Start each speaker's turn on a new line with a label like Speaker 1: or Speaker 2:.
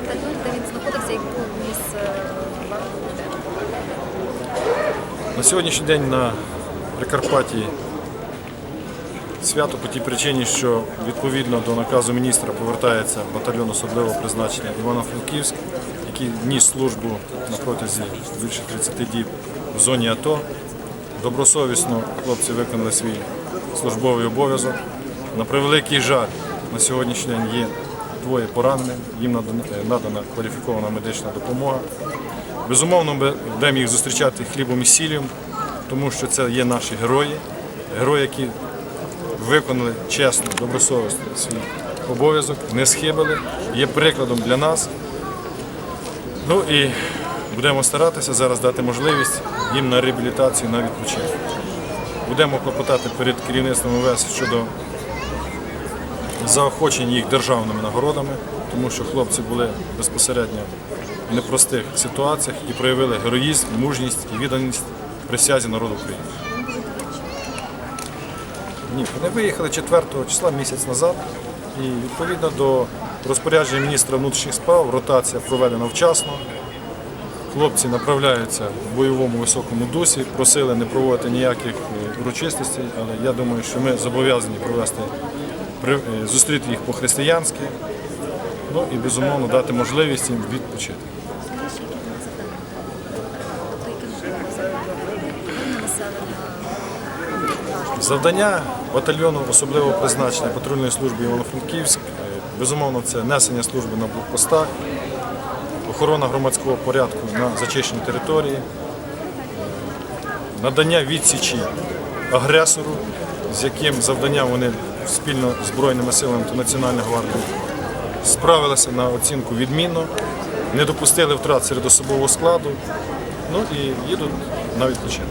Speaker 1: батальйон, де він знаходився і був ніс е.
Speaker 2: На сьогоднішній день на Прикарпатті свято по тій причині, що відповідно до наказу міністра повертається батальйон особливого призначення Івано-Франківськ, який ніс службу на протязі більше 30 діб в зоні АТО. Добросовісно хлопці виконали свій службовий обов'язок. На превеликий жаль, на сьогоднішній день є двоє поранених, їм надана, надана кваліфікована медична допомога. Безумовно, ми будемо їх зустрічати хлібом і сіллю, тому що це є наші герої, герої, які виконали чесно, добросовісно свій обов'язок, не схибили, є прикладом для нас. Ну і будемо старатися зараз дати можливість їм на реабілітацію, на відпочинок. Будемо клопотати перед керівництвом ОВС щодо заохочення їх державними нагородами, тому що хлопці були безпосередньо в непростих ситуаціях і проявили героїзм, мужність і відданість присязі народу України. Ні, вони виїхали 4 числа місяць назад, і відповідно до розпорядження міністра внутрішніх справ ротація проведена вчасно. Хлопці направляються в бойовому високому дусі, просили не проводити ніяких е, урочистостей, але я думаю, що ми зобов'язані провести зустріти їх по-християнськи, ну і безумовно дати можливість їм відпочити. Завдання батальйону особливого призначення патрульної служби Івано-Франківськ, е, безумовно, це несення служби на блокпостах, охорона громадського порядку на зачищеній території, е, надання відсічі агресору, з яким завданням вони спільно з Збройними силами та Національною гвардією справилися на оцінку відмінно, не допустили втрат серед особового складу, ну і їдуть на відпочинок.